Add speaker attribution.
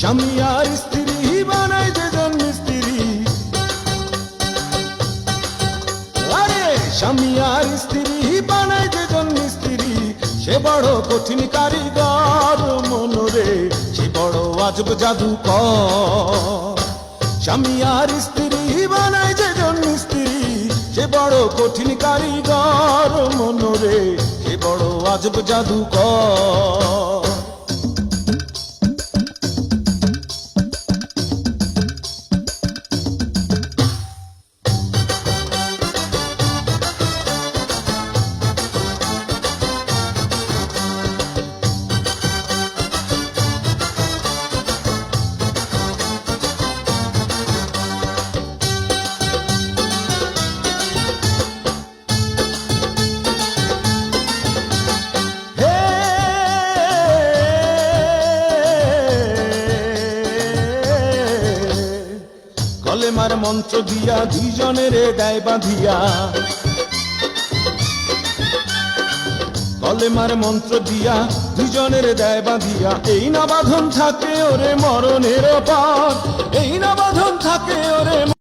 Speaker 1: স্বামী আর স্ত্রী, বানাই যেজন মিস্ত্রি আরে, স্বামী আর স্ত্রী, বানাই যেজন মিস্ত্রি সে বড় কঠিন কারিগর মনরে, সে বড় আজব জাদু স্বামী আর স্ত্রী, বানাই যেজন মিস্ত্রি সে বড় কঠিন কারিগর মনরে, সে বড় আজব জাদু হে কলেমার মন্ত্র দিয়া দুইজনের দায় বাঁধিয়া। কলেমার মন্ত্র দিয়া দুজনের দায় বাঁধিয়া। এই না বাঁধন থাকে ওরে মরণের পর, এই না বাঁধন থাকে ওরে